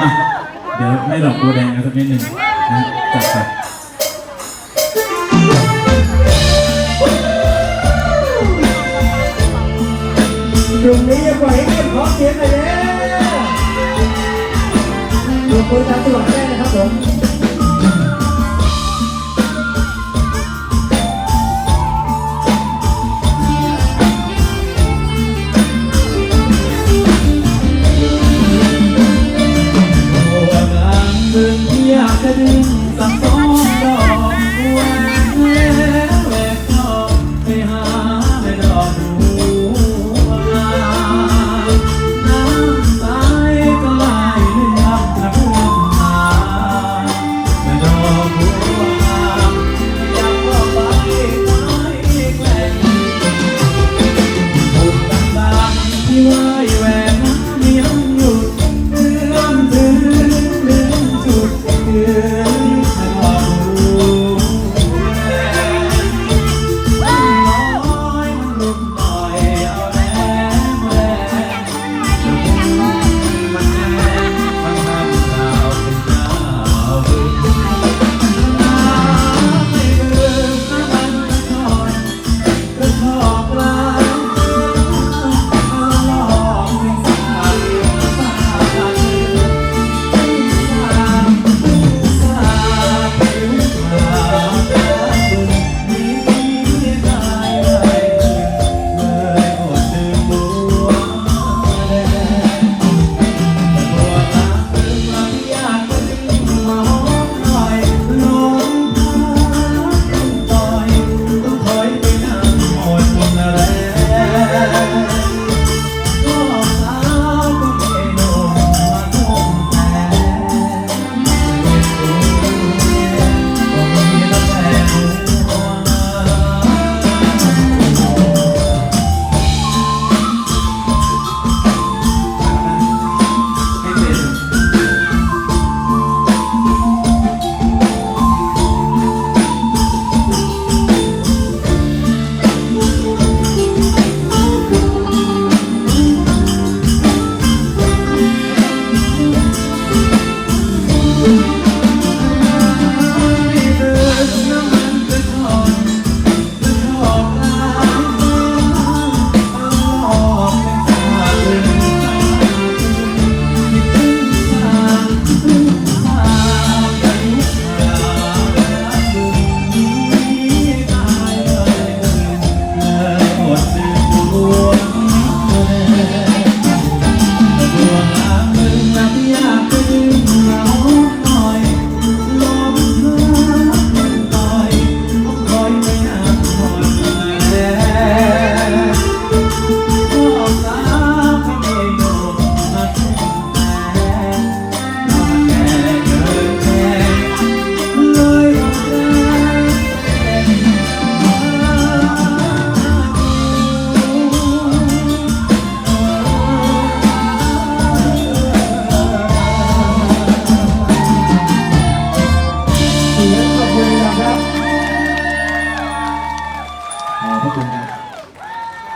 อะเดี๋ยวให้ดอกบัวแดงกันสักนิดหนึ่งนะจัดไปตรงนี้อย่าปล่อยให้เงียบขอเสียงหน่อยเด้อดูมือตามตลอดได้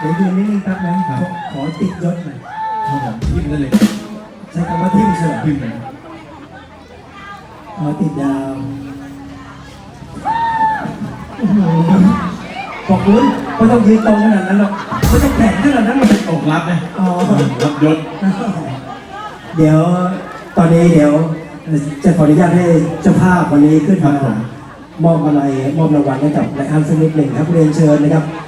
ดี๋ยวยืนนิ่งๆแป๊บนะขอขอติดยศหน่อยครับผมยิ้มได้เลยใช้คำว่าทิ่มเฉยยิ้มเลยขอติดดาวโอ้โหบอกคุณไม่ต้องยืนตรงขนาดนั้นหรอกไม่ต้องแข็งขนาดนั้นหรอกอกรับนะอ๋อรับยศเดี๋ยวตอนนี้เดี๋ยวจะขออนุญาตให้เจ้าภาพวันนี้ขึ้นมามอบอะไรมอบรางวัลให้กับนายอันสักนิดหนึ่งครับเรียนเชิญนะครับส